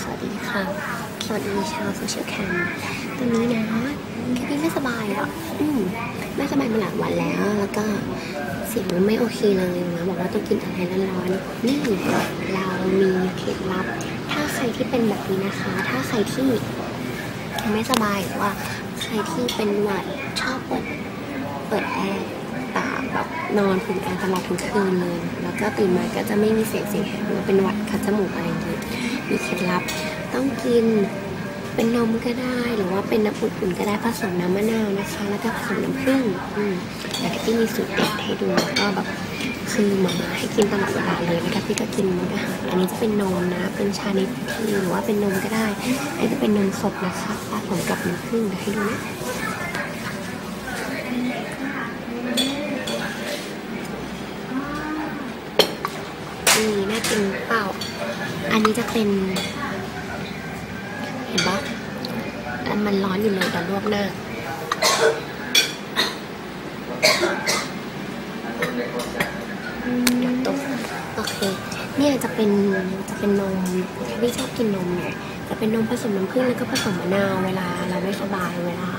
สวัสดีค่ะสวัสดีชาวโซเชียลแคมตอนนี้นะแค่นี้ไม่สบายอะอืมไม่สบายมาหลายวันแล้ว แล้วก็เสียงมันไม่โอเคเลยนะบอกว่าต้องกินอะไรร้อนๆนี่เรามีเคล็ดลับ ถ้าใครที่เป็นแบบนี้นะคะ ถ้าใครที่ไม่สบายหรือว่าใครที่เป็นหวัดชอบเปิดเปิดแอร์ นอนผึ่งแอร์ตลอดทั้งคืนเลยแล้วก็ตื่นมาก็จะไม่มีเสียงเสียงแหบหรือเป็นหวัดคัดจมูกอะไรอย่างเงี้ยมีเคล็ดลับต้องกินเป็นนมก็ได้หรือว่าเป็นน้ำอุ่นๆก็ได้ผสมน้ำมะนาวนะคะ แล้วก็ผสมน้ำผึ้งอืมแต่ที่มีสูตรเด็ดให้ดูก็แบบคือหมามาให้กินตลอดเวลาเลยนะคะพี่ก็กินมันก็หายอันนี้จะเป็นนมนะ เป็นชาเนทีหรือว่าเป็นนมก็ได้อันนี้จะเป็นนมสดนะคะผสมกับน้ำผึ้งเดี๋ยวให้ดูนะ นี่น่ากินเปล่า อันนี้จะเป็น เห็นปะอันมันร้อนอยู่เลยแต่ลวกหน้า ตกโอเค เนี่ยจะเป็นจะเป็นนมพี่ชอบกินนมเนี่ยจะเป็นนมผสมน้ำผึ้งแล้วก็ผสมมะนาวเวลาเราไม่สบายเวลา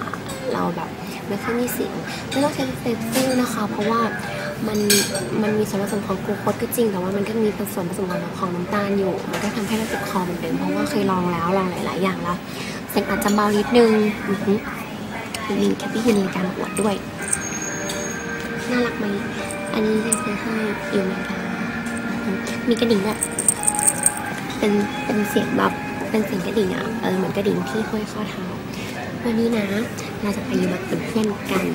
เราแบบ ไม่ค่อยมีเสียงไม่ต้องใช้เตปซิลนะคะ เพราะว่ามันมันมีส่วนผสมของกลูโคสก็จริง แต่ว่ามันก็มีผสมผสมของของน้ำตาลอยู่ มันก็ทำให้เราเจ็บคอเหมือนเดิมเพราะว่าเคยลองแล้วลองหลาย ๆ อย่างแล้วเสียงอาจจะเบานิดนึงมีแคปปี้ยืนในการปวดด้วย น่ารักไหมอันนี้จะซื้อให้อยู่อเมริกาอือฮึมีกระดิ่งแบบเป็นเป็นเสียงแบบเป็นเสียงกระดิ่งอะเออเหมือนกระดิ่งที่ห้อยข้อเท้า วันนี้นะ เราจะไปยูบักเป็นเพื่อนกัน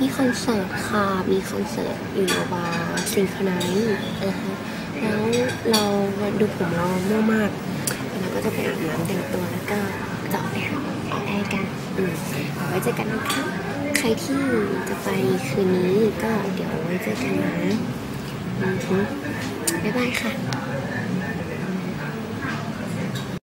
มีคอนเสิร์ตค่ะ มีคอนเสิร์ตอยู่โนบาซิงคไนท์แล้วเราดูผมเรามั่วมากแล้วเราก็จะไปอาบน้ำแต่งตัวแล้วก็จะออกไปหาออกแอร์กัน อืมไว้เจอกันนะคะใครที่จะไปคืนนี้ก็เดี๋ยวไว้เจอกันนะบ๊ายบายค่ะ